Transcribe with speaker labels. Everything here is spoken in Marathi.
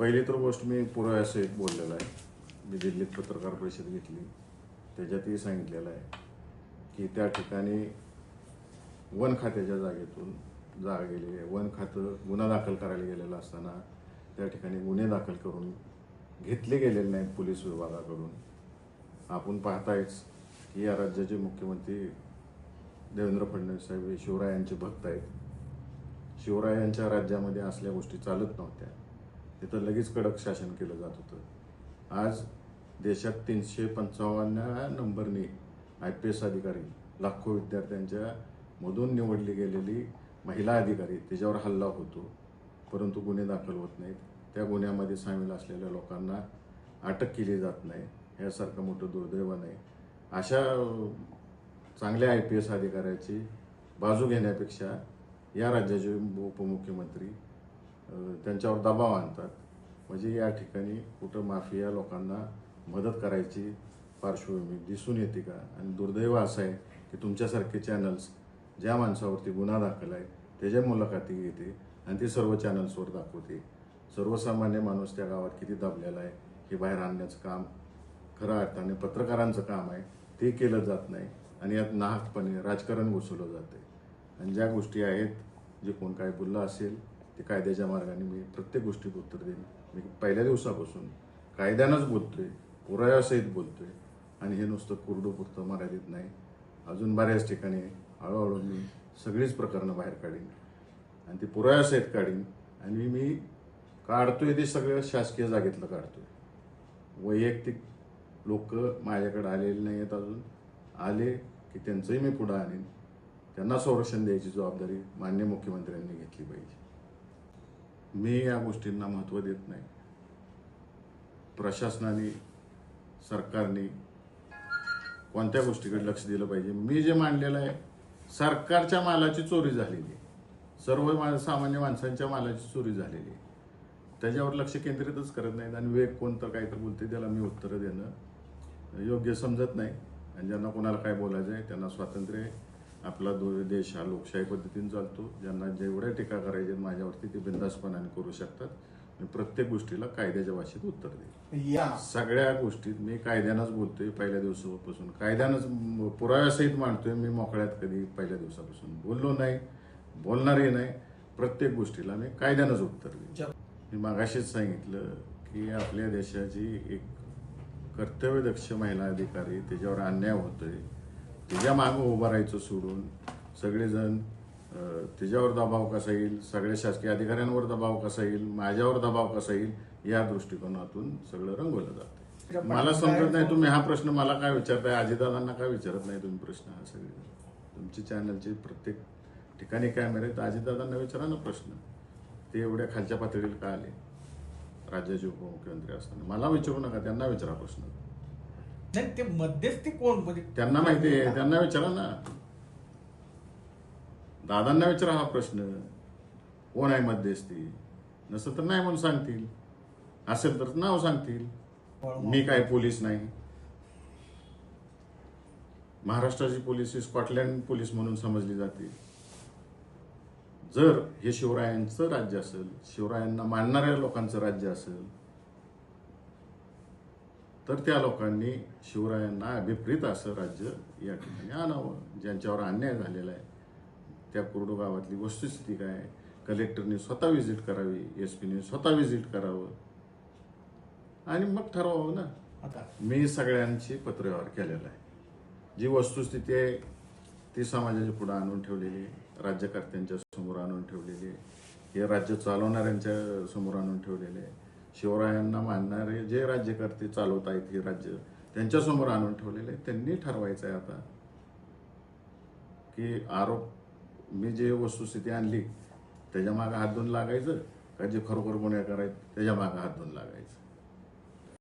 Speaker 1: पहिली तर गोष्ट मी पुराव्यासहित बोललेलो आहे. मी दिल्लीत पत्रकार परिषद घेतली. त्याच्यातही सांगितलेलं आहे की त्या ठिकाणी वन खात्याच्या जागेतून जागा गेली आहे. वन खातं गुन्हा दाखल करायला गेलेलं असताना त्या ठिकाणी गुन्हे दाखल करून घेतले गेलेले नाहीत पोलीस विभागाकडून. आपण पाहतायच की या राज्याचे मुख्यमंत्री देवेंद्र फडणवीस साहेब हे शिवरायांचे भक्त आहेत. शिवरायांच्या राज्यामध्ये असल्या गोष्टी चालत नव्हत्या. तिथं लगेच कडक शासन केलं जात होतं. आज देशात तीनशे पंचावन्न नंबरने आय पी एस अधिकारी लाखो विद्यार्थ्यांच्या मधून निवडली गेलेली महिला अधिकारी त्याच्यावर हल्ला होतो. परंतु गुन्हे दाखल होत नाहीत. त्या गुन्ह्यामध्ये सामील असलेल्या लोकांना अटक केली जात नाही. यासारखं मोठं दुर्दैव नाही अशा चांगल्या आय पी एस अधिकाऱ्याची बाजू घेण्यापेक्षा या राज्याचे उपमुख्यमंत्री त्यांच्यावर दबाव आणतात. म्हणजे या ठिकाणी कुठं माफिया लोकांना मदत करायची पार्श्वभूमी दिसून येते का? आणि दुर्दैव असं आहे की तुमच्यासारखे चॅनल्स ज्या माणसावरती गुन्हा दाखल आहे त्याच्या मुलाखती घेते आणि ते सर्व चॅनल्सवर दाखवते. सर्वसामान्य माणूस त्या गावात किती दाबलेला आहे हे बाहेर आणण्याचं काम खरं अर्थाने पत्रकारांचं काम आहे ते केलं जात नाही आणि यात नाहकपणे राजकारण घुसवलं जाते आणि ज्या गोष्टी आहेत जे कोण काय बोललं असेल ते कायद्याच्या मार्गाने मी प्रत्येक गोष्टीत उत्तर देईन. मी पहिल्या दिवसापासून कायद्यानंच बोलतोय पुराव्यासहित बोलतोय. आणि हे नुसतं कुरडूपुरतं मर्यादित नाही. अजून बऱ्याच ठिकाणी हळूहळू मी सगळीच प्रकरणं बाहेर काढीन. आणि ती पुराव्यासहित काढीन. आणि मी काढतोय ते सगळं शासकीय जागेतलं काढतोय. वैयक्तिक लोक माझ्याकडे आलेले नाही आहेत अजून. आले की त्यांचंही मी पुढं आणीन. त्यांना संरक्षण द्यायची जबाबदारी मान्य मुख्यमंत्र्यांनी घेतली पाहिजे. मी या गोष्टींना महत्त्व देत नाही. प्रशासनाने सरकारने कोणत्या गोष्टीकडे लक्ष दिलं पाहिजे? मी जे मांडलेलं आहे सरकारच्या मालाची चोरी झालेली आहे. सर्व मा- सामान्य माणसांच्या मालाची चोरी झालेली आहे. त्याच्यावर लक्ष केंद्रितच करत नाहीत आणि वेग कोणतं काय तर बोलते त्याला मी उत्तरं देणं योग्य समजत नाही. आणि ज्यांना कोणाला काय बोलायचं आहे त्यांना स्वातंत्र्य आहे. आपला दो देश हा लोकशाही पद्धतीने चालतो. ज्यांना जेवढ्या टीका करायच्या आहेत माझ्यावरती ते बिंदासपणाने करू शकतात. मी प्रत्येक गोष्टीला कायद्याच्या भाषेत उत्तर देईन
Speaker 2: या.
Speaker 1: सगळ्या गोष्टीत मी कायद्यानंच बोलतोय पहिल्या दिवसापासून. कायद्यानंच पुराव्यासहित मांडतोय मी मोकळ्यात कधी पहिल्या दिवसापासून. बोललो नाही बोलणारही नाही. प्रत्येक गोष्टीला मी कायद्यानंच उत्तर देईन.
Speaker 2: ज-
Speaker 1: मी मागाशीच सांगितलं की आपल्या देशाची एक कर्तव्यदक्ष महिला अधिकारी त्याच्यावर अन्याय होतोय. तिच्या मागं उभं राहायचं सोडून सगळेजण अं, तिच्यावर दबाव कसा येईल सगळ्या शासकीय अधिकाऱ्यांवर दबाव कसा येईल माझ्यावर दबाव कसा येईल या दृष्टिकोनातून सगळं रंगवलं जातं मला समजत नाही तुम्ही हा प्रश्न मला काय विचारताय अजितदादांना काय विचारत नाही तुम्ही प्रश्न हा सगळे. तुमची चॅनलचे प्रत्येक ठिकाणी कॅमेरे आहेत अजितदादांना विचारा ना प्रश्न. ते एवढ्या खालच्या पातळीला का आले? राज्याचे उपमुख्यमंत्री असताना. मला विचारू नका त्यांना विचारा प्रश्न.
Speaker 2: नाही ते मध्यस्थी कोण? म्हणजे
Speaker 1: त्यांना माहिती आहे? त्यांना विचारा ना. दादांना विचारा हा प्रश्न. कोण आहे मध्यस्थी? नसेल तर नाही म्हणून सांगतील. असेल तर नाव सांगतील. मी काय पोलीस नाही. महाराष्ट्राची पोलीस ही स्कॉटलँड पोलीस म्हणून समजली जाते. जर हे शिवरायांचं राज्य असेल शिवरायांना मानणाऱ्या लोकांचं राज्य असेल तर त्या लोकांनी शिवरायांना अभिप्रेत असं राज्य या ठिकाणी आणावं. ज्यांच्यावर अन्याय झालेला आहे. त्या कुर्डू गावातली वस्तुस्थिती काय आहे? कलेक्टरने स्वतः व्हिजिट करावी एस पीने स्वतः व्हिजिट करावं. आणि मग ठरवावं ना.
Speaker 2: आता
Speaker 1: मी सगळ्यांची पत्रव्यवहार केलेला आहे. जी वस्तुस्थिती आहे ती समाजाच्या पुढे आणून ठेवलेली आहे. राज्यकर्त्यांच्या समोर आणून ठेवलेली आहे. हे राज्य चालवणाऱ्यांच्या समोर आणून ठेवलेले आहे. शिवरायांना मानणारे जे राज्यकर्ते चालवत आहेत हे राज्य त्यांच्यासमोर आणून ठेवलेले आहे त्यांनी ठरवायचं आहे आता. की आरोप मी जे वस्तुस्थिती आणली त्याच्यामागे हात धुवून लागायचं का जे खरोखर गुन्हेगार आहेत त्याच्यामागे हात धुवून लागायचं?